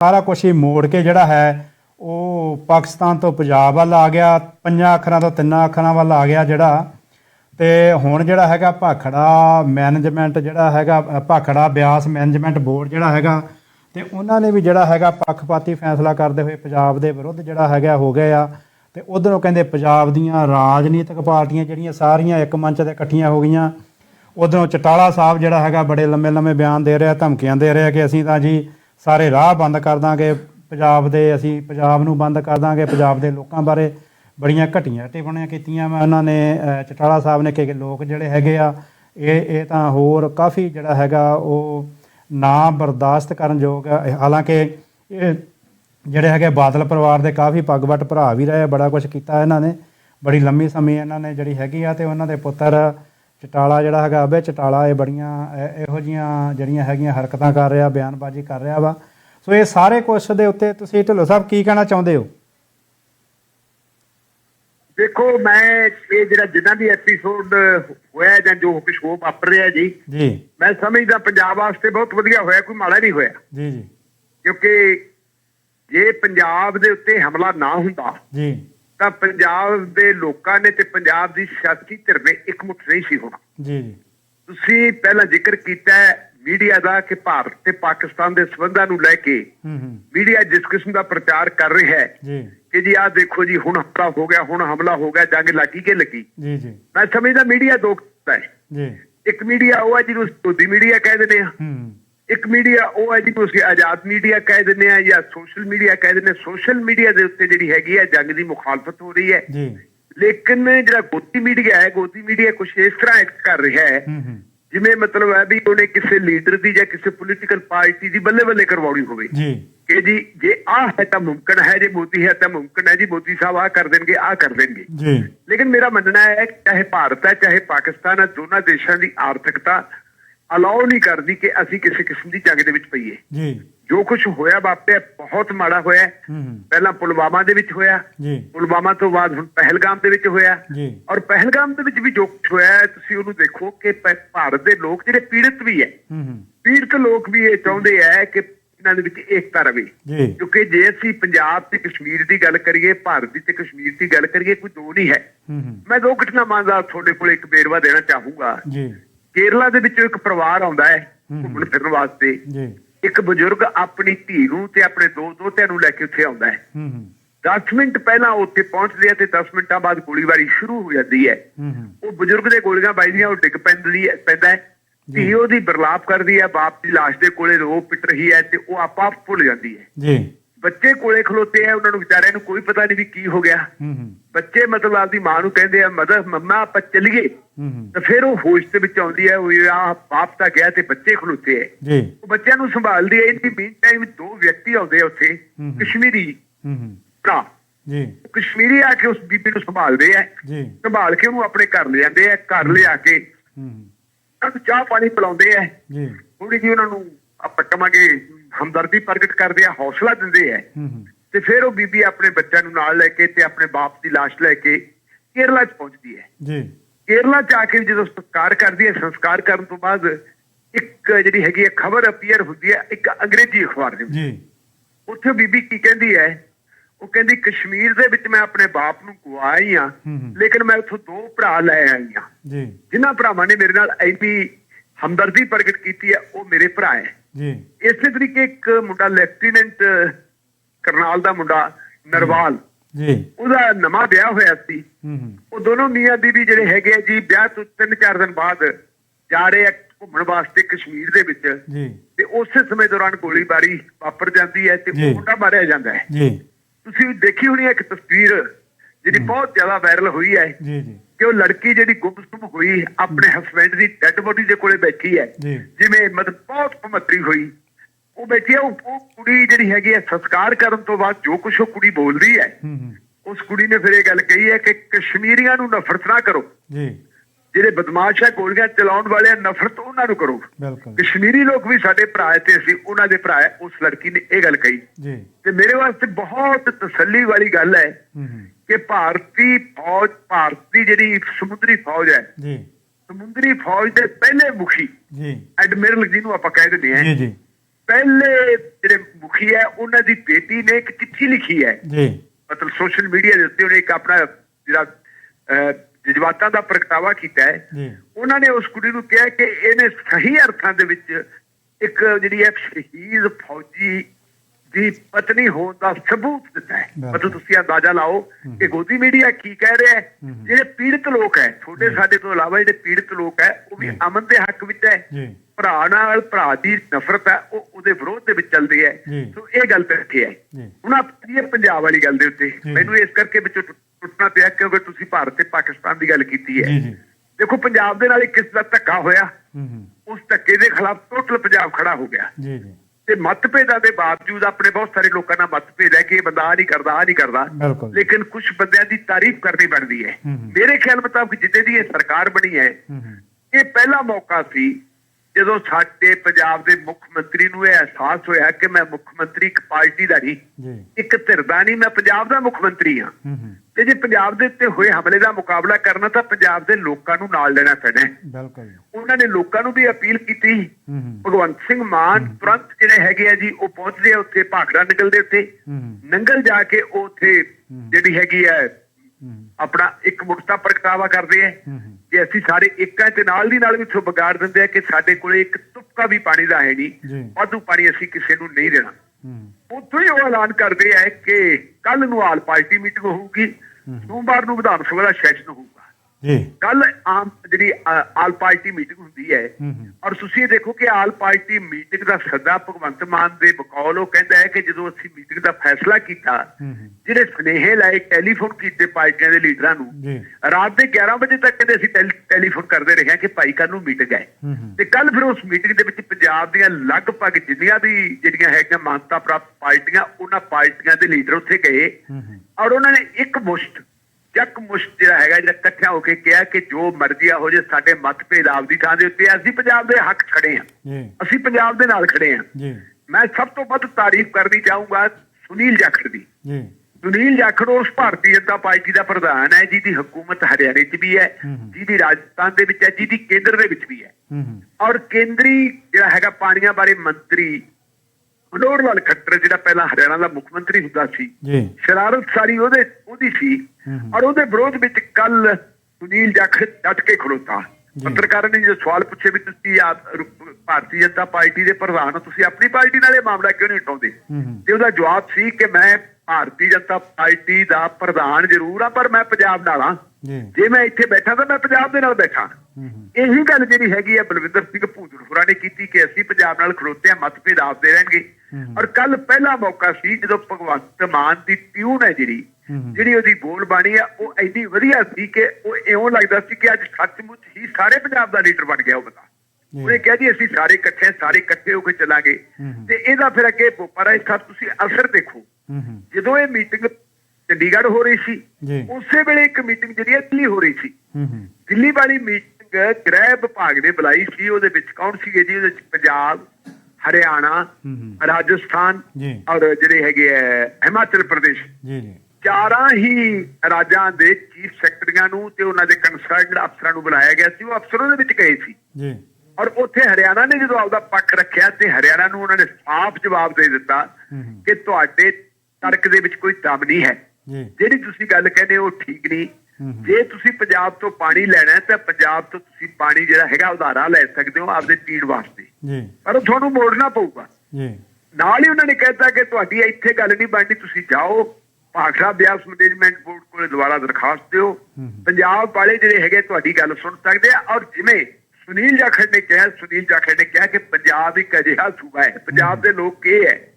ਸਾਰਾ ਕੁਝ ਹੀ ਮੋੜ ਕੇ ਜਿਹੜਾ ਹੈ, ਉਹ ਪਾਕਿਸਤਾਨ ਤੋਂ ਪੰਜਾਬ ਵੱਲ ਆ ਗਿਆ, ਪੰਜਾਂ ਅੱਖਰਾਂ ਤੋਂ ਤਿੰਨਾਂ ਅੱਖਰਾਂ ਵੱਲ ਆ ਗਿਆ ਜਿਹੜਾ। ਤੇ ਹੁਣ ਜਿਹੜਾ ਹੈਗਾ ਭਾਖੜਾ ਮੈਨੇਜਮੈਂਟ ਜਿਹੜਾ ਹੈਗਾ, ਭਾਖੜਾ ਬਿਆਸ ਮੈਨੇਜਮੈਂਟ ਬੋਰਡ ਜਿਹੜਾ ਹੈਗਾ, ਤੇ ਉਹਨਾਂ ਨੇ ਵੀ ਜਿਹੜਾ ਹੈਗਾ ਪੱਖਪਾਤੀ ਫੈਸਲਾ ਕਰਦੇ ਹੋਏ ਪੰਜਾਬ ਦੇ ਵਿਰੁੱਧ ਜਿਹੜਾ ਹੈਗਾ ਹੋ ਗਿਆ ਆ। ਤੇ ਉਧਰੋਂ ਕਹਿੰਦੇ ਪੰਜਾਬ ਦੀਆਂ ਰਾਜਨੀਤਿਕ ਪਾਰਟੀਆਂ ਜਿਹੜੀਆਂ ਸਾਰੀਆਂ ਇੱਕ ਮੰਚ ਤੇ ਇਕੱਠੀਆਂ ਹੋ ਗਈਆਂ। ਉਧਰੋਂ ਚਟਾਲਾ ਸਾਹਿਬ ਜਿਹੜਾ ਹੈਗਾ ਬੜੇ ਲੰਮੇ ਲੰਮੇ ਬਿਆਨ ਦੇ ਰਿਹਾ, ਧਮਕੀਆਂ ਦੇ ਰਿਹਾ ਕਿ ਅਸੀਂ ਤਾਂ ਜੀ ਸਾਰੇ ਰਾਹ ਬੰਦ ਕਰ ਦਾਂਗੇ। ਪੰਜਾਬ ਦੇ ਅਸੀਂ ਪੰਜਾਬ ਨੂੰ ਬੰਦ ਕਰ ਦਾਂਗੇ। ਪੰਜਾਬ ਦੇ ਲੋਕਾਂ ਬਾਰੇ ਬੜੀਆਂ ਘਟੀਆਂ ਟਿੱਪਣੀਆਂ ਕੀਤੀਆਂ ਮੈਂ ਉਹਨਾਂ ਨੇ ਚਟਾਲਾ ਸਾਹਿਬ ਨੇ ਕਿ ਲੋਕ ਜਿਹੜੇ ਹੈਗੇ ਆ, ਇਹ ਇਹ ਤਾਂ ਹੋਰ ਕਾਫੀ ਜਿਹੜਾ ਹੈਗਾ ਉਹ ਨਾ ਬਰਦਾਸ਼ਤ ਕਰਨ ਯੋਗ ਆ। ਹਾਲਾਂਕਿ ਇਹ ਜਿਹੜੇ ਹੈਗੇ ਬਾਦਲ ਪਰਿਵਾਰ ਦੇ ਕਾਫੀ ਪੱਗਵਟ ਭਰਾ ਵੀ ਰਹੇ ਬੜਾ ਕੁਝ ਕੀਤਾ ਇਹਨਾਂ ਨੇ। ਬੜੀ ਲੰਮੀ ਸਮੇਂ ਇਹਨਾਂ ਨੇ ਜਿਹੜੀ ਹੈਗੀ ਆ ਤੇ ਉਹਨਾਂ ਦੇ ਪੁੱਤਰ ਚਟਾਲਾ ਜਿਹੜਾ ਹੈਗਾ ਅਬੇ ਚਟਾਲਾ ਇਹ ਬੜੀਆਂ ਇਹ- ਜੀਆਂ ਜਿਹੜੀਆਂ ਹੈਗੀਆਂ ਹਰਕਤਾਂ ਕਰ ਰਿਹਾ ਬਿਆਨਬਾਜ਼ੀ ਕਰ ਰਿਹਾ ਵਾ। ਸੋ ਇਹ ਸਾਰੇ ਕੁਛ ਦੇ ਉੱਤੇ ਤੁਸੀਂ ਢਿੱਲੋਂ ਸਾਹਿਬ ਕੀ ਕਹਿਣਾ ਚਾਹੁੰਦੇ ਹੋ? ਦੇਖੋ ਮੈਂ ਇਹ ਜਿਹੜਾ ਜਿੰਨਾ ਵੀ ਐਪੀਸੋਡ ਹੋਇਆ ਜਾਂ ਜੋ ਕੁਝ ਹੋ ਵਾਪਰ ਰਿਹਾ ਜੀ ਜੀ। ਮੈਂ ਸਮਝਦਾ ਪੰਜਾਬ ਵਾਸਤੇ ਬਹੁਤ ਵਧੀਆ ਹੋਇਆ ਕੋਈ ਮਾੜਾ ਨਹੀਂ ਹੋਇਆ। ਜੀ ਜੀ। ਕਿਉਂਕਿ ਜੇ ਪੰਜਾਬ ਦੇ ਉੱਤੇ ਹਮਲਾ ਨਾ ਹੁੰਦਾ ਜੀ। ਤਾਂ ਪੰਜਾਬ ਦੇ ਲੋਕਾਂ ਨੇ ਤੇ ਪੰਜਾਬ ਦੀ ਸਿਆਸੀ ਧਿਰ ਨੇ ਇਕਮੁੱਠ ਨਹੀਂ ਸੀ ਹੋਣਾ। ਜੀ ਜੀ। ਤੁਸੀਂ ਪਹਿਲਾਂ ਜ਼ਿਕਰ ਕੀਤਾ ਹੈ ਮੀਡੀਆ ਦਾ ਕਿ ਭਾਰਤ ਤੇ ਪਾਕਿਸਤਾਨ ਦੇ ਸਬੰਧਾਂ ਨੂੰ ਲੈ ਕੇ ਮੀਡੀਆ ਜਿਸ ਕਿਸਮ ਦਾ ਪ੍ਰਚਾਰ ਕਰ ਰਿਹਾ ਹੈ ਕਿ ਜੀ ਆਹ ਦੇਖੋ ਜੀ ਹੁਣ ਹਮਲਾ ਹੋ ਗਿਆ ਹੁਣ ਹਮਲਾ ਹੋ ਗਿਆ ਜੰਗ ਲੱਗੀ ਕਿ ਲੱਗੀ? ਜੀ ਜੀ। ਮੈਂ ਸਮਝਦਾ ਮੀਡੀਆ ਦੋ ਹੈ। ਜੀ। ਇੱਕ ਮੀਡੀਆ ਉਹ ਹੈ ਜਿਹਨੂੰ ਸੋਦੀ ਮੀਡੀਆ ਕਹਿ ਦਿੰਦੇ ਆ ਹੂੰ। ਇੱਕ ਮੀਡੀਆ ਉਹ ਹੈ ਜਿਹਨੂੰ ਅਸੀਂ ਆਜ਼ਾਦ ਮੀਡੀਆ ਕਹਿ ਦਿੰਦੇ ਆ ਜਾਂ ਸੋਸ਼ਲ ਮੀਡੀਆ ਕਹਿ ਦਿੰਦੇ ਸੋਸ਼ਲ ਮੀਡੀਆ ਦੇ ਉੱਤੇ ਜਿਹੜੀ ਹੈਗੀ ਹੈ ਜੰਗ ਦੀ ਮੁਖਾਲਫਤ ਹੋ ਰਹੀ ਹੈ। ਜੀ। ਲੇਕਿਨ ਜਿਹੜਾ ਗੋਦੀ ਮੀਡੀਆ ਹੈ ਗੋਦੀ ਮੀਡੀਆ ਕੁਝ ਇਸ ਤਰ੍ਹਾਂ ਐਕਟ ਕਰ ਰਿਹਾ ਹੈ ਜਿਵੇਂ ਮਤਲਬ ਹੈ ਵੀ ਉਹਨੇ ਕਿਸੇ ਲੀਡਰ ਦੀ ਜਾਂ ਕਿਸੇ ਪੋਲੀਟੀਕਲ ਪਾਰਟੀ ਦੀ ਬੱਲੇ ਬੱਲੇ ਕਰਵਾਉਣੀ ਹੋਵੇ। ਜੀ। ਕਿ ਜੀ ਜੇ ਆਹ ਹੈ ਤਾਂ ਮੁਮਕਨ ਹੈ ਜੇ ਮੋਦੀ ਹੈ ਤਾਂ ਮੁਮਕਨ ਹੈ ਜੀ ਮੋਦੀ ਸਾਹਿਬ ਆਹ ਕਰ ਦੇਣਗੇ ਆਹ ਕਰ ਦੇਣਗੇ। ਜੀ। ਲੇਕਿਨ ਮੇਰਾ ਮੰਨਣਾ ਹੈ ਕਿ ਚਾਹੇ ਭਾਰਤ ਹੈ ਚਾਹੇ ਪਾਕਿਸਤਾਨ ਹੈ ਦੋਨਾਂ ਦੇਸ਼ਾਂ ਦੀ ਆਰਥਿਕਤਾ ਅਲਾਉ ਨਹੀਂ ਕਰਦੀ ਕਿ ਅਸੀਂ ਕਿਸੇ ਕਿਸਮ ਦੀ ਜੰਗ ਦੇ ਵਿੱਚ ਪਈਏ। ਜੀ। ਜੋ ਕੁਝ ਹੋਇਆ ਵਾਪਰਿਆ ਬਹੁਤ ਮਾੜਾ ਹੋਇਆ। ਪਹਿਲਾਂ ਪੁਲਵਾਮਾ ਦੇ ਵਿੱਚ ਹੋਇਆ। ਜੀ। ਪੁਲਵਾਮਾ ਤੋਂ ਬਾਅਦ ਹੁਣ ਪਹਿਲਗਾਮ ਦੇ ਵਿੱਚ ਹੋਇਆ। ਜੀ। ਔਰ ਪਹਿਲਗਾਮ ਦੇ ਵਿੱਚ ਵੀ ਜੋ ਕੁਝ ਹੋਇਆ ਤੁਸੀਂ ਉਹਨੂੰ ਦੇਖੋ ਕਿ ਭਾਰਤ ਦੇ ਲੋਕ ਜਿਹੜੇ ਪੀੜਤ ਵੀ ਹੈ। ਪੀੜਤ ਲੋਕ ਵੀ ਇਹ ਚਾਹੁੰਦੇ ਹੈ ਕਿ ਇਹਨਾਂ ਦੇ ਵਿੱਚ ਏਕਤਾ ਰਵੇ। ਜੀ। ਕਿਉਂਕਿ ਜੇ ਅਸੀਂ ਪੰਜਾਬ ਤੇ ਕਸ਼ਮੀਰ ਦੀ ਗੱਲ ਕਰੀਏ ਭਾਰਤ ਦੀ ਤੇ ਕਸ਼ਮੀਰ ਦੀ ਗੱਲ ਕਰੀਏ ਕੋਈ ਦੋ ਨਹੀਂ ਹੈ। ਮੈਂ ਦੋ ਘਟਨਾਵਾਂ ਦਾ ਤੁਹਾਡੇ ਕੋਲ ਇੱਕ ਬੇਰਵਾ ਦੇਣਾ ਚਾਹੂੰਗਾ। ਜੀ। ਕੇਰਲਾ ਦੇ ਵਿੱਚੋਂ ਇੱਕ ਪਰਿਵਾਰ ਆਉਂਦਾ ਹੈ। ਘੁੰਮਣ ਫਿਰਨ ਵਾਸਤੇ। ਜੀ। ਇੱਕ ਬਜ਼ੁਰਗ ਆਪਣੀ ਧੀ ਨੂੰ ਤੇ ਆਪਣੇ ਦੋ ਦੋਤਿਆਂ ਨੂੰ ਲੈ ਕੇ ਉੱਥੇ ਆਉਂਦਾ ਹੈ। ਹੂੰ ਹੂੰ। 10 ਮਿੰਟ ਪਹਿਲਾਂ ਉੱਥੇ ਪਹੁੰਚਦੇ ਆ ਤੇ 10 ਮਿੰਟਾਂ ਬਾਅਦ ਗੋਲੀਬਾਰੀ ਸ਼ੁਰੂ ਹੋ ਜਾਂਦੀ ਹੈ। ਹੂੰ ਹੂੰ। ਉਹ ਬਜ਼ੁਰਗ ਦੇ ਗੋਲੀਆਂ ਵੱਜਦੀਆਂ ਉਹ ਡਿੱਗ ਪੈਂਦੀ ਹੈ ਪੈਂਦਾ ਹੈ। ਧੀ ਉਹਦੀ ਬਰਲਾਪ ਕਰਦੀ ਹੈ ਬਾਪ ਦੀ ਲਾਸ਼ ਦੇ ਕੋਲੇ ਰੋ ਪਿੱਟ ਰਹੀ ਹੈ ਤੇ ਉਹ ਆਪ ਭੁੱਲ ਜਾਂਦੀ ਹੈ। ਜੀ। ਬੱਚੇ ਕੋਲੇ ਖਲੋਤੇ ਆ ਉਹਨਾਂ ਨੂੰ ਵਿਚਾਰਿਆਂ ਨੂੰ ਕੋਈ ਪਤਾ ਨਹੀਂ ਵੀ ਕੀ ਹੋ ਗਿਆ। ਬੱਚੇ ਮਤਲਬ ਆਪਦੀ ਮਾਂ ਨੂੰ ਕਹਿੰਦੇ ਆ ਮਦਰ ਮੰਮਾ ਆਪਾਂ ਚੱਲੀਏ। ਤਾਂ ਫਿਰ ਉਹ ਹੋਸ਼ ਦੇ ਵਿੱਚ ਆਉਂਦੀ ਹੈ ਉਹ ਆ ਬਾਪ ਤਾਂ ਗਿਆ ਤੇ ਬੱਚੇ ਖਲੋਤੇ ਜੀ। ਉਹ ਬੱਚਿਆਂ ਨੂੰ ਸੰਭਾਲਦੀ ਹੈ ਇਨਦੀ ਮੀਨ ਟਾਈਮ ਦੋ ਵਿਅਕਤੀ ਆਉਂਦੇ ਆ ਉੱਥੇ। ਕਸ਼ਮੀਰੀ ਭਰਾ। ਜੀ। ਕਸ਼ਮੀਰੀ ਆ ਕੇ ਉਸ ਬੀਬੀ ਨੂੰ ਸੰਭਾਲਦੇ ਆ। ਜੀ। ਸੰਭਾਲ ਕੇ ਉਹਨੂੰ ਆਪਣੇ ਘਰ ਲੈ ਜਾਂਦੇ ਆ ਘਰ ਲਿਆ ਕੇ। ਚਾਹ ਪਾਣੀ ਪਿਲਾਉਂਦੇ ਆ। ਜੀ। ਥੋੜੀ ਜਿਹੀ ਉਹਨਾਂ ਨੂੰ ਆਪਾਂ ਕਵਾਂਗੇ ਹਮਦਰਦੀ ਪ੍ਰਗਟ ਕਰਦੇ ਆ ਹੌਸਲਾ ਦਿੰਦੇ ਆ। ਤੇ ਫਿਰ ਉਹ ਬੀਬੀ ਆਪਣੇ ਬੱਚਿਆਂ ਨੂੰ ਨਾਲ ਲੈ ਕੇ ਤੇ ਆਪਣੇ ਬਾਪ ਦੀ ਲਾਸ਼ ਲੈ ਕੇ ਕੇਰਲਾ 'ਚ ਪਹੁੰਚਦੀ ਹੈ। ਜੀ। ਕੇਰਲਾ 'ਚ ਆ ਕੇ ਜਦੋਂ ਸੰਸਕਾਰ ਕਰਦੀ ਹੈ ਸੰਸਕਾਰ ਕਰਨ ਤੋਂ ਬਾਅਦ ਇੱਕ ਜਿਹੜੀ ਹੈਗੀ ਹੈ ਖਬਰ ਅਪੀਅਰ ਹੁੰਦੀ ਹੈ ਇੱਕ ਅੰਗਰੇਜ਼ੀ ਅਖਬਾਰ ਦੇ ਵਿੱਚ। ਜੀ। ਉੱਥੇ ਬੀਬੀ ਕੀ ਕਹਿੰਦੀ ਹੈ? ਉਹ ਕਹਿੰਦੀ ਕਸ਼ਮੀਰ ਦੇ ਵਿੱਚ ਮੈਂ ਆਪਣੇ ਬਾਪ ਨੂੰ ਗਵਾਈ ਆ ਲੇਕਿਨ ਮੈਂ ਉੱਥੋਂ ਦੋ ਭਰਾ ਲੈ ਆਈ ਆ ਜੀ। ਜਿਨ੍ਹਾਂ ਭਰਾਵਾਂ ਨੇ ਮੇਰੇ ਨਾਲ ਇੰਨੀ ਹਮਦਰਦੀ ਪ੍ਰਗਟ ਕੀਤੀ ਹੈ ਉਹ ਮੇਰੇ ਭਰਾ ਹੈ। ਜੀ। ਇਸੇ ਤਰੀਕੇ ਇੱਕ ਮੁੰਡਾ ਲੈਫਟੀਨੈਂਟ ਕਰਨਾਲ ਦਾ ਮੁੰਡਾ ਨਰਵਾਲ। ਜੀ। ਉਹਦਾ ਨਵਾਂ ਵਿਆਹ ਹੋਇਆ ਸੀ। ਉਹ ਦੋਨੋਂ ਮੀਆਂ ਬੀਬੀ ਜਿਹੜੇ ਹੈਗੇ ਆ ਜੀ ਵਿਆਹ ਤੋਂ ਤਿੰਨ ਚਾਰ ਦਿਨ ਬਾਅਦ ਜਾ ਰਹੇ ਆ ਘੁੰਮਣ ਵਾਸਤੇ ਕਸ਼ਮੀਰ ਦੇ ਵਿੱਚ। ਜੀ। ਤੇ ਉਸੇ ਸਮੇਂ ਦੌਰਾਨ ਗੋਲੀਬਾਰੀ ਵਾਪਰ ਜਾਂਦੀ ਹੈ ਤੇ। ਉਹ ਮੁੰਡਾ ਮਾਰਿਆ ਜਾਂਦਾ ਹੈ। ਜੀ। ਤੁਸੀਂ ਦੇਖੀ ਹੋਣੀ ਹੈ ਇੱਕ ਤਸਵੀਰ ਜਿਹੜੀ ਬਹੁਤ ਜ਼ਿਆਦਾ ਵਾਇਰਲ ਹੋਈ ਹੈ। ਜੀ ਜੀ। ਕਿ ਉਹ ਲੜਕੀ ਜਿਹੜੀ ਗੁੰਮਸੁਮ ਹੋਈ ਆਪਣੇ ਹਸਬੰਡ ਦੀ ਡੈੱਡ ਬੋਡੀ ਦੇ ਕੋਲੇ ਬੈਠੀ ਹੈ। ਜਿਵੇਂ ਮਤਲਬ ਬਹੁਤ ਪਮਤਰੀ ਹੋਈ। ਉਹ ਬੈਠੀ ਹੈ ਉਹ ਕੁੜੀ ਜਿਹੜੀ ਹੈਗੀ ਹੈ ਸੰਸਕਾਰ ਕਰਨ ਤੋਂ ਬਾਅਦ ਜੋ ਕੁਝ ਉਹ ਕੁੜੀ ਬੋਲਦੀ ਹੈ। ਉਸ ਕੁੜੀ ਨੇ ਫਿਰ ਇਹ ਗੱਲ ਕਹੀ ਹੈ ਕਿ ਕਸ਼ਮੀਰੀਆਂ ਨੂੰ ਨਫ਼ਰਤ ਨਾ ਕਰੋ। ਜੀ। ਜਿਹੜੇ ਬਦਮਾਸ਼ ਹੈ ਗੋਲੀਆਂ ਚਲਾਉਣ ਵਾਲੇ ਨਫ਼ਰਤ ਉਹਨਾਂ ਨੂੰ ਕਰੋ। ਕਸ਼ਮੀਰੀ ਲੋਕ ਵੀ ਸਾਡੇ ਭਰਾ ਤੇ ਅਸੀਂ ਉਹਨਾਂ ਦੇ ਭਰਾ ਉਸ ਲੜਕੀ ਨੇ ਇਹ ਗੱਲ ਕਹੀ। ਜੀ। ਤੇ ਮੇਰੇ ਵਾਸਤੇ ਬਹੁਤ ਤਸੱਲੀ ਵਾਲੀ ਗੱਲ ਹੈ ਕਿ ਭਾਰਤੀ ਫੌਜ ਭਾਰਤ ਜਿਹੜੀ ਸਮੁੰਦਰੀ ਫੌਜ ਹੈ ਜੀ। ਸਮੁੰਦਰੀ ਫੌਜ ਦੇ ਪਹਿਲੇ ਮੁਖੀ ਜੀ। ਐਡਮਿਰਲ ਜਿਹਨੂੰ ਆਪਾਂ ਕਹਿ ਦਿੰਦੇ ਹਾਂ। ਜੀ ਜੀ। ਪਹਿਲੇ ਜਿਹੜੇ ਮੁਖੀ ਹੈ ਉਹਨਾਂ ਦੀ ਬੇਟੀ ਨੇ ਇੱਕ ਚਿੱਠੀ ਲਿਖੀ ਹੈ। ਜੀ। ਮਤਲਬ ਸੋਸ਼ਲ ਮੀਡੀਆ ਦੇ ਉੱਤੇ ਉਹਨੇ ਇੱਕ ਆਪਣਾ ਜਿਹੜਾ ਜਜ਼ਬਾਤਾਂ ਦਾ ਪ੍ਰਗਟਾਵਾ ਕੀਤਾ ਹੈ। ਉਹਨਾਂ ਨੇ ਉਸ ਕੁੜੀ ਨੂੰ ਕਿਹਾ ਕਿ ਇਹਨੇ ਸਹੀ ਅਰਥਾਂ ਦੇ ਵਿੱਚ ਇੱਕ ਜਿਹੜੀ ਹੈ ਸ਼ਹੀਦ ਫੌਜੀ ਦੀ ਪਤਨੀ ਹੋਣ ਦਾ ਸਬੂਤ ਦਿੱਤਾ ਹੈ। ਮਤਲਬ ਤੁਸੀਂ ਅੰਦਾਜ਼ਾ ਲਾਓ ਕਿ ਗੋਦੀ ਮੀਡੀਆ ਕੀ ਕਹਿ ਰਿਹਾ ਹੈ। ਜਿਹੜੇ ਪੀੜਤ ਲੋਕ ਹੈ ਛੋਟੇ ਸਾਡੇ ਤੋਂ ਇਲਾਵਾ ਜਿਹੜੇ ਪੀੜਤ ਲੋਕ ਹੈ ਉਹ ਵੀ। ਅਮਨ ਦੇ ਹੱਕ ਵਿੱਚ ਹੈ। ਭਰਾ ਨਾਲ ਭਰਾ ਦੀ ਨਫ਼ਰਤ ਹੈ ਉਹ ਉਹਦੇ ਵਿਰੋਧ ਦੇ ਵਿੱਚ ਚੱਲਦੀ ਹੈ। ਸੋ ਇਹ ਗੱਲ ਤੇ ਹੈ। ਹੁਣ ਆਪਣੀ ਇਹ ਪੰਜਾਬ ਵਾਲੀ ਗੱਲ ਦੇ ਉੱਤੇ। ਮੈਨੂੰ ਇਸ ਕਰਕੇ ਵਿੱਚੋਂ ਟੁੱਟਣਾ ਪਿਆ ਕਿਉਂਕਿ ਤੁਸੀਂ ਭਾਰਤ ਤੇ ਪਾਕਿਸਤਾਨ ਦੀ ਗੱਲ ਕੀਤੀ ਹੈ। ਦੇਖੋ ਪੰਜਾਬ ਦੇ ਨਾਲ ਇੱਕ ਕਿਸ ਦਾ ਧੱਕਾ ਹੋਇਆ? ਉਸ ਧੱਕੇ ਦੇ ਖਿਲਾਫ ਟੋਟਲ ਪੰਜਾਬ ਖੜਾ ਹੋ ਗਿਆ। ਜੀ ਜੀ। ਤੇ ਮਤਭੇਦਾਂ ਦੇ ਬਾਵਜੂਦ ਆਪਣੇ ਬਹੁਤ ਸਾਰੇ ਲੋਕਾਂ ਨਾਲ ਮਤਭੇਦ ਹੈ ਕਿ ਇਹ ਬੰਦਾ ਆ ਨਹੀਂ ਕਰਦਾ ਆ ਨਹੀਂ ਕਰਦਾ। ਲੇਕਿਨ ਕੁਝ ਬੰਦਿਆਂ ਦੀ ਤਾਰੀਫ ਕਰਨੀ ਬਣਦੀ ਹੈ। ਮੇਰੇ ਖਿਆਲ ਮੁਤਾਬਕ ਜਿੱਦੇ ਦੀ ਇਹ ਸਰਕਾਰ ਬਣੀ ਹੈ ਇਹ ਪਹਿਲਾ ਮੌਕਾ ਸੀ ਜਦੋਂ ਸਾਡੇ ਪੰਜਾਬ ਦੇ ਮੁੱਖ ਮੰਤਰੀ ਨੂੰ ਇਹ ਅਹਿਸਾਸ ਹੋਇਆ ਕਿ ਮੈਂ ਮੁੱਖ ਮੰਤਰੀ ਇੱਕ ਪਾਰਟੀ ਦਾ ਨਹੀਂ ਇੱਕ ਧਿਰ ਦਾ ਨਹੀਂ ਮੈਂ ਪੰਜਾਬ ਦਾ ਮੁੱਖ ਮੰਤਰੀ ਹੂੰ। ਤੇ ਜੇ ਪੰਜਾਬ ਦੇ ਉੱਤੇ ਹੋਏ ਹਮਲੇ ਦਾ ਮੁਕਾਬਲਾ ਕਰਨਾ ਤਾਂ ਪੰਜਾਬ ਦੇ ਲੋਕਾਂ ਨੂੰ ਨਾਲ ਲੈਣਾ ਪੈਣਾ ਬਿਲਕੁਲ ਉਹਨਾਂ ਨੇ ਲੋਕਾਂ ਨੂੰ ਵੀ ਅਪੀਲ ਕੀਤੀ। ਭਗਵੰਤ ਸਿੰਘ ਮਾਨ ਤੁਰੰਤ ਜਿਹੜੇ ਹੈਗੇ ਆ ਜੀ ਉਹ ਪਹੁੰਚਦੇ ਆ ਉੱਥੇ ਭਾਖੜਾ ਨਿਕਲਦੇ ਉੱਤੇ ਹੂੰ ਹੂੰ। ਨੰਗਲ ਜਾ ਕੇ ਉਹ ਉੱਥੇ ਜਿਹੜੀ ਹੈਗੀ ਹੂੰ ਆਪਣਾ ਇੱਕ ਮੁਕਤਾ ਪ੍ਰਗਟਾਵਾ ਕਰਦੇ ਆ। ਕਿ ਅਸੀਂ ਸਾਰੇ ਇੱਕਾਂ ਤੇ ਨਾਲ ਦੀ ਨਾਲ ਵੀ ਇੱਥੋਂ ਵਿਗਾੜ ਦਿੰਦੇ ਆ ਕਿ ਸਾਡੇ ਕੋਲੇ ਇੱਕ ਤੁਪਕਾ ਵੀ ਪਾਣੀ ਦਾ ਹੈ। ਨਹੀਂ। ਵਾਧੂ ਪਾਣੀ ਅਸੀਂ ਕਿਸੇ ਨੂੰ ਨਹੀਂ ਦੇਣਾ। ਉੱਥੋਂ ਹੀ ਉਹ ਐਲਾਨ ਕਰਦੇ ਆ ਕਿ ਕੱਲ ਨੂੰ ਆਲ ਪਾਰਟੀ ਮੀਟਿੰਗ ਹੋਊਗੀ। ਸੋਮਵਾਰ ਨੂੰ ਵਿਧਾਨ ਸਭਾ ਦਾ ਸੈਸ਼ਨ ਹੋਊਗਾ ਜੀ। ਕੱਲ ਆਮ ਜਿਹੜੀ ਆਲ ਪਾਰਟੀ ਮੀਟਿੰਗ ਹੁੰਦੀ ਹੈ ਔਰ ਤੁਸੀਂ ਇਹ ਦੇਖੋ ਕਿ ਆਲ ਪਾਰਟੀ ਮੀਟਿੰਗ ਦਾ ਸੱਦਾ ਭਗਵੰਤ ਮਾਨ ਦੇ ਬਕੌਲ ਉਹ ਕਹਿੰਦਾ ਹੈ ਕਿ ਜਦੋਂ ਅਸੀਂ ਮੀਟਿੰਗ ਦਾ ਫੈਸਲਾ ਕੀਤਾ ਜਿਹੜੇ ਸੁਨੇਹੇ ਲਾਏ ਟੈਲੀਫੋਨ ਕੀਤੇ ਪਾਰਟੀਆਂ ਦੇ ਲੀਡਰਾਂ ਨੂੰ ਰਾਤ ਦੇ 11 ਵਜੇ ਤੱਕ ਕਹਿੰਦੇ ਅਸੀਂ ਟੈਲੀ- ਟੈਲੀਫੋਨ ਕਰਦੇ ਰਹੇ ਹਾਂ ਕਿ ਭਾਈ ਕੱਲ ਨੂੰ ਮੀਟਿੰਗ ਹੈ। ਤੇ ਕੱਲ ਫਿਰ ਉਸ ਮੀਟਿੰਗ ਦੇ ਵਿੱਚ ਪੰਜਾਬ ਦੀਆਂ ਲਗਭਗ ਜਿੰਨੀਆਂ ਵੀ ਜਿਹੜੀਆਂ ਹੈਗੀਆਂ ਮਾਨਤਾ ਪ੍ਰਾਪਤ ਪਾਰਟੀਆਂ ਉਹਨਾਂ ਪਾਰਟੀਆਂ ਦੇ ਲੀਡਰ ਉੱਥੇ ਗਏ ਔਰ ਉਹਨਾਂ ਨੇ ਇੱਕ ਮੁਸ਼ਤ ਜੱਕ ਜਿਹੜਾ ਹੈਗਾ ਜਿਹੜਾ ਇਕੱਠਿਆ ਹੋ ਕੇ ਕਿਹਾ ਕਿ ਜੋ ਮਰਜ਼ੀ ਆ ਹੋ ਜੇ ਸਾਡੇ ਮਤਭੇਦ ਆਪਦੀ ਥਾਂ ਦੇ ਉੱਤੇ ਆ, ਅਸੀਂ ਪੰਜਾਬ ਦੇ ਹੱਕ ਖੜੇ ਜੀ। ਅਸੀਂ ਪੰਜਾਬ ਦੇ ਨਾਲ ਖੜੇ ਜੀ। ਮੈਂ ਸਭ ਤੋਂ ਵੱਧ ਤਾਰੀਫ ਕਰਨੀ ਚਾਹੂੰਗਾ ਸੁਨੀਲ ਜਾਖੜ ਦੀ। ਜੀ। ਸੁਨੀਲ ਜਾਖੜ ਉਸ ਭਾਰਤੀ ਜਨਤਾ ਪਾਰਟੀ ਦਾ ਪ੍ਰਧਾਨ ਹੈ ਜਿਹਦੀ ਹਕੂਮਤ ਹਰਿਆਣੇ 'ਚ ਵੀ ਹੈ। ਜਿਹਦੀ ਰਾਜਸਥਾਨ ਦੇ ਵਿੱਚ ਹੈ ਜਿਹਦੀ ਕੇਂਦਰ ਦੇ ਵਿੱਚ ਵੀ ਹੂੰ। ਔਰ ਕੇਂਦਰੀ ਜਿਹੜਾ ਹੈਗਾ ਪਾਣੀਆਂ ਬਾਰੇ ਮੰਤਰੀ ਮਨੋਹਰ ਲਾਲ ਖੱਟਰ ਜਿਹੜਾ ਪਹਿਲਾਂ ਹਰਿਆਣਾ ਦਾ ਮੁੱਖ ਮੰਤਰੀ ਹੁੰਦਾ ਸੀ। ਜੀ। ਸ਼ਰਾਰਤ ਸਾਰੀ ਉਹਦੇ ਉਹਦੀ ਸੀ। ਔਰ ਉਹਦੇ ਵਿਰੋਧ ਵਿੱਚ ਕੱਲ ਸੁਨੀਲ ਜਾਖੜ ਡਟ ਕੇ ਖੜੋਤਾ। ਪੱਤਰਕਾਰਾਂ ਨੇ ਜੋ ਸਵਾਲ ਪੁੱਛੇ ਵੀ ਤੁਸੀਂ ਆਪ ਭਾਰਤੀ ਜਨਤਾ ਪਾਰਟੀ ਦੇ ਪ੍ਰਧਾਨ ਹੋ ਤੁਸੀਂ ਆਪਣੀ ਪਾਰਟੀ ਨਾਲ ਇਹ ਮਾਮਲਾ ਕਿਉਂ ਨਹੀਂ ਉਠਾਉਂਦੇ? ਤੇ ਉਹਦਾ ਜਵਾਬ ਸੀ ਕਿ ਮੈਂ ਭਾਰਤੀ ਜਨਤਾ ਪਾਰਟੀ ਦਾ ਪ੍ਰਧਾਨ ਜ਼ਰੂਰ ਆ ਪਰ ਮੈਂ ਪੰਜਾਬ ਨਾਲ ਆ ਜੀ ਮੈਂ ਇੱਥੇ ਬੈਠਾ ਤਾਂ ਮੈਂ ਪੰਜਾਬ ਦੇ ਨਾਲ ਬੈਠਾ। ਇਹੀ ਗੱਲ ਜਿਹੜੀ ਹੈਗੀ ਹੈ ਬਲਵਿੰਦਰ ਸਿੰਘ ਭੂਦੜਪੁਰਾ ਨੇ ਕੀਤੀ ਕਿ ਅਸੀਂ ਪੰਜਾਬ ਨਾਲ ਖੜੋਤੇ ਆ ਮਤਭੇਦ ਆਪਦੇ ਰਹਿਣਗੇ। ਔਰ ਕੱਲ ਪਹਿਲਾ ਮੌਕਾ ਸੀ ਜਦੋਂ ਭਗਵੰਤ ਮਾਨ ਦੀ ਟਿਊਨ ਹੈ ਜਿਹੜੀ। ਜਿਹੜੀ ਉਹਦੀ ਬੋਲ ਬਾਣੀ ਆ ਉਹ ਐਡੀ ਵਧੀਆ ਸੀ ਕਿ ਉਹ ਇਉਂ ਲੱਗਦਾ ਸੀ ਕਿ ਅੱਜ ਸੱਚਮੁੱਚ ਹੀ ਸਾਰੇ ਪੰਜਾਬ ਦਾ ਲੀਡਰ ਬਣ ਗਿਆ ਉਹ ਬੰਦਾ। ਉਹਨੇ ਕਿਹਾ ਜੀ ਅਸੀਂ ਸਾਰੇ ਇਕੱਠੇ ਸਾਰੇ ਇਕੱਠੇ ਹੋ ਕੇ ਚੱਲਾਂਗੇ। ਤੇ ਇਹਦਾ ਫਿਰ ਅੱਗੇ ਬੋਪਾਰਾ ਇਸ ਸਾਹਿਬ ਤੁਸੀਂ ਅਸਰ ਦੇਖੋ ਜਦੋਂ ਇਹ ਮੀਟਿੰਗ ਚੰਡੀਗੜ੍ਹ ਹੋ ਰਹੀ ਸੀ। ਉਸੇ ਵੇਲੇ ਇੱਕ ਮੀਟਿੰਗ ਜਿਹੜੀ ਹੈ ਦਿੱਲੀ ਹੋ ਰਹੀ ਸੀ ਦਿੱਲੀ ਵਾਲੀ ਮੀਟਿੰਗ ਗ੍ਰਹਿ ਵਿਭਾਗ ਨੇ ਬੁਲਾਈ ਸੀ ਉਹਦੇ ਵਿੱਚ ਕੌਣ ਸੀਗੇ ਜੀ? ਉਹਦੇ ਵਿੱਚ ਪੰਜਾਬ ਹਰਿਆਣਾ ਰਾਜਸਥਾਨ ਜੀ। ਔਰ ਜਿਹੜੇ ਹੈਗੇ ਹੈ ਹਿਮਾਚਲ ਪ੍ਰਦੇਸ਼। ਜੀ ਜੀ। ਚਾਰਾਂ ਹੀ ਰਾਜਾਂ ਦੇ ਚੀਫ ਸੈਕਟਰੀਆਂ ਨੂੰ ਤੇ ਉਹਨਾਂ ਦੇ ਕੰਸਰਨਡ ਅਫਸਰਾਂ ਨੂੰ ਬੁਲਾਇਆ ਗਿਆ ਸੀ ਉਹ ਅਫਸਰਾਂ ਦੇ ਵਿੱਚ ਗਏ ਸੀ। ਜੀ। ਔਰ ਉੱਥੇ ਹਰਿਆਣਾ ਨੇ ਜਦੋਂ ਆਪਦਾ ਪੱਖ ਰੱਖਿਆ ਤੇ ਹਰਿਆਣਾ ਨੂੰ ਉਹਨਾਂ ਨੇ ਸਾਫ਼ ਜਵਾਬ ਦੇ ਦਿੱਤਾ ਕਿ ਤੁਹਾਡੇ ਤਰਕ ਦੇ ਵਿੱਚ ਕੋਈ ਦਮ ਨਹੀਂ ਹੈ। ਜਿਹੜੀ ਤੁਸੀਂ ਗੱਲ ਕਹਿੰਦੇ ਹੋ ਉਹ ਠੀਕ ਨਹੀਂ। ਜੇ ਤੁਸੀਂ ਪੰਜਾਬ ਤੋਂ ਪਾਣੀ ਲੈਣਾ ਹੈ ਤਾਂ ਪੰਜਾਬ ਤੋਂ ਤੁਸੀਂ ਪਾਣੀ ਜਿਹੜਾ ਹੈਗਾ ਉਧਾਰਾ ਲੈ ਸਕਦੇ ਹੋ ਆਪਦੇ ਪੀਣ ਵਾਸਤੇ। ਜੀ। ਪਰ ਤੁਹਾਨੂੰ ਮੋੜਨਾ ਪਊਗਾ। ਜੀ। ਨਾਲ ਹੀ ਉਹਨਾਂ ਨੇ ਕਹਿਤਾ ਕਿ ਤੁਹਾਡੀ ਇੱਥੇ ਗੱਲ ਨਹੀਂ ਬਣਨੀ ਤੁਸੀਂ ਜਾਓ ਭਾਖੜਾ ਬਿਆਸ ਮੈਨੇਜਮੈਂਟ ਬੋਰਡ ਕੋਲੇ ਦੁਬਾਰਾ ਦਰਖਾਸਤ ਦਿਓ। ਪੰਜਾਬ ਵਾਲੇ ਜਿਹੜੇ ਹੈਗੇ ਤੁਹਾਡੀ ਗੱਲ ਸੁਣ ਸਕਦੇ ਆ। ਔਰ ਜਿਵੇਂ ਸੁਨੀਲ ਜਾਖੜ ਨੇ ਕਿਹਾ ਸੁਨੀਲ ਜਾਖੜ ਨੇ ਕਿਹਾ ਕਿ ਪੰਜਾਬ ਇੱਕ ਅਜਿਹਾ ਸੂਬਾ ਹੈ। ਪੰਜਾਬ ਦੇ ਲੋਕ ਇਹ ਹੂੰ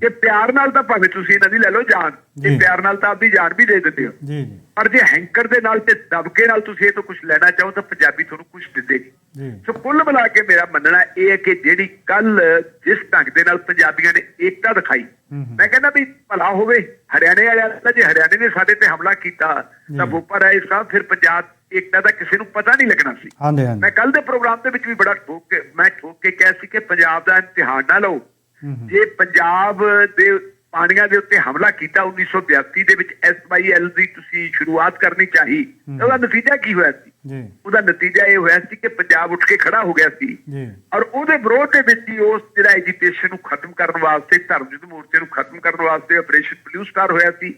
ਕਿ ਪਿਆਰ ਨਾਲ ਤਾਂ ਭਾਵੇਂ ਤੁਸੀਂ ਇਹਨਾਂ ਦੀ ਲੈ ਲਓ ਜਾਨ। ਤੇ ਪਿਆਰ ਨਾਲ ਤਾਂ ਆਪਦੀ ਜਾਨ ਵੀ ਦੇ ਦਿੰਦੇ ਹੋ। ਜੀ ਜੀ। ਪਰ ਜੇ ਹੈਂਕਰ ਦੇ ਨਾਲ ਤੇ ਦਬਕੇ ਨਾਲ ਤੁਸੀਂ ਇਹ ਤੋਂ ਕੁਝ ਲੈਣਾ ਚਾਹੋ ਤਾਂ ਪੰਜਾਬੀ ਤੁਹਾਨੂੰ ਕੁਝ ਦਿੰਦੇ ਨਹੀਂ। ਜੀ। ਸੋ ਕੁੱਲ ਮਿਲਾ ਕੇ ਮੇਰਾ ਮੰਨਣਾ ਇਹ ਹੈ ਕਿ ਜਿਹੜੀ ਕੱਲ ਜਿਸ ਢੰਗ ਦੇ ਨਾਲ ਪੰਜਾਬੀਆਂ ਨੇ ਏਕਤਾ ਦਿਖਾਈ। ਮੈਂ ਕਹਿੰਦਾ ਵੀ ਭਲਾ ਹੋਵੇ ਹਰਿਆਣੇ ਵਾਲਿਆਂ ਦਾ ਜੇ ਹਰਿਆਣੇ ਨੇ ਸਾਡੇ ਤੇ ਹਮਲਾ ਕੀਤਾ ਤਾਂ। ਬੋਪਰ ਆਏ ਸਾਹਿਬ ਫਿਰ ਪੰਜਾਬ ਏਕਤਾ ਦਾ ਕਿਸੇ ਨੂੰ ਪਤਾ ਨਹੀਂ ਲੱਗਣਾ ਸੀ। ਮੈਂ ਕੱਲ ਦੇ ਪ੍ਰੋਗਰਾਮ ਦੇ ਵਿੱਚ ਵੀ ਬੜਾ ਠੋਕ ਕੇ ਮੈਂ ਠੋਕ ਕੇ ਕਿਹਾ ਸੀ ਕਿ ਪੰਜਾਬ ਦਾ ਇਮਤਿਹਾਨ ਨਾ ਲਓ। ਜੇ ਪੰਜਾਬ ਦੇ ਪਾਣੀਆਂ ਦੇ ਉੱਤੇ ਹਮਲਾ ਕੀਤਾ 1982 ਦੇ ਵਿੱਚ ਐਸਵਾਈਐਲ ਦੀ ਤੁਸੀਂ ਸ਼ੁਰੂਆਤ ਕਰਨੀ ਚਾਹੀ ਉਹਦਾ ਨਤੀਜਾ ਕੀ ਹੋਇਆ ਸੀ? ਜੀ। ਉਹਦਾ ਨਤੀਜਾ ਇਹ ਹੋਇਆ ਸੀ ਕਿ ਪੰਜਾਬ ਉੱਠ ਕੇ ਖੜਾ ਹੋ ਗਿਆ ਸੀ। ਜੀ। ਔਰ ਉਹਦੇ ਵਿਰੋਧ ਦੇ ਵਿੱਚ ਹੀ ਉਸ ਜਿਹੜਾ ਐਜੀਟੇਸ਼ਨ ਨੂੰ ਖਤਮ ਕਰਨ ਵਾਸਤੇ ਧਰਮ ਯੁੱਧ ਮੋਰਚੇ ਨੂੰ ਖਤਮ ਕਰਨ ਵਾਸਤੇ ਆਪਰੇਸ਼ਨ ਬਲੂ ਸਟਾਰ ਹੋਇਆ ਸੀ।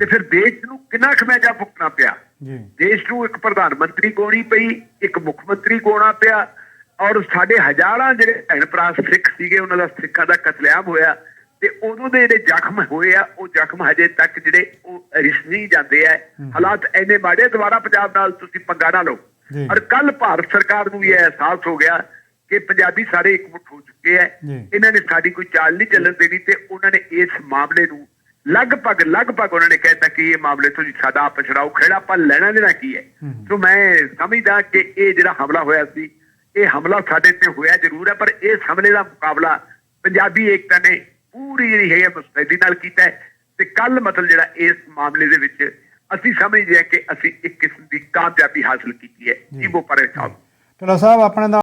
ਤੇ ਫਿਰ ਦੇਸ਼ ਨੂੰ ਕਿੰਨਾ ਖਮਿਆਜਾ ਭੁਗਤਣਾ ਪਿਆ? ਜੀ। ਦੇਸ਼ ਨੂੰ ਇੱਕ ਪ੍ਰਧਾਨ ਮੰਤਰੀ ਕੋਣੀ ਪਈ ਇੱਕ ਮੁੱਖ ਮੰਤਰੀ ਕੋਣਾ ਪਿਆ ਔਰ ਸਾਡੇ ਹਜ਼ਾਰਾਂ ਜਿਹੜੇ ਭੈਣ ਭਰਾ ਸਿੱਖ ਸੀਗੇ ਉਹਨਾਂ ਦਾ ਸਿੱਖਾਂ ਦਾ ਕਤਲੇਆਮ ਹੋਇਆ ਤੇ ਉਦੋਂ ਦੇ ਜਿਹੜੇ ਜ਼ਖਮ ਹੋਏ ਆ ਉਹ ਜ਼ਖਮ ਹਜੇ ਤੱਕ ਜਿਹੜੇ ਉਹ ਰਿਸ ਨਹੀਂ ਜਾਂਦੇ ਆ ਹਾਲਾਤ ਐਨੇ ਮਾੜੇ ਦੁਬਾਰਾ ਪੰਜਾਬ ਨਾਲ ਤੁਸੀਂ ਪੰਗਾ ਨਾ ਲਓ। ਔਰ ਕੱਲ ਭਾਰਤ ਸਰਕਾਰ ਨੂੰ ਵੀ ਇਹ ਅਹਿਸਾਸ ਹੋ ਗਿਆ ਕਿ ਪੰਜਾਬੀ ਸਾਰੇ ਇਕਮੁੱਠ ਹੋ ਚੁੱਕੇ ਆ। ਇਹਨਾਂ ਨੇ ਸਾਡੀ ਕੋਈ ਚਾਲ ਨਹੀਂ ਚੱਲਣ ਦੇਣੀ ਤੇ ਉਹਨਾਂ ਨੇ ਇਸ ਮਾਮਲੇ ਨੂੰ ਲਗਭਗ ਲਗਭਗ ਉਹਨਾਂ ਨੇ ਕਹਿਤਾ ਕਿ ਇਹ ਮਾਮਲੇ ਤੋਂ ਸਾਡਾ ਆਪ ਛੜਾਓ ਖੇੜਾ ਆਪਾਂ ਲੈਣਾ ਦੇਣਾ ਕੀ ਹੂੰ। ਸੋ ਮੈਂ ਸਮਝਦਾ ਕਿ ਇਹ ਜਿਹੜਾ ਹਮਲਾ ਹੋਇਆ ਸੀ ਇਹ ਹਮਲਾ ਸਾਡੇ ਤੇ ਹੋਇਆ ਜ਼ਰੂਰ ਹੈ ਪਰ ਇਸ ਹਮਲੇ ਦਾ ਮੁਕਾਬਲਾ ਪੰਜਾਬੀ ਏਕਤਾ ਨੇ ਪੂਰੀ ਜਿਹੜੀ ਹੈ ਮੁਸਤੈਦੀ ਨਾਲ ਕੀਤਾ ਹੈ। ਤੇ ਕੱਲ ਮਤਲਬ ਜਿਹੜਾ ਇਸ ਮਾਮਲੇ ਦੇ ਵਿੱਚ ਅਸੀਂ ਸਮਝਦੇ ਹਾਂ ਕਿ ਅਸੀਂ ਇੱਕ ਕਿਸਮ ਦੀ ਕਾਮਯਾਬੀ ਹਾਸਲ ਕੀਤੀ ਹੈ। ਜੀ। ਪਰੇ ਸਾਹਿਬ ਢਿੱਲੋਂ ਸਾਹਿਬ ਆਪਣੇ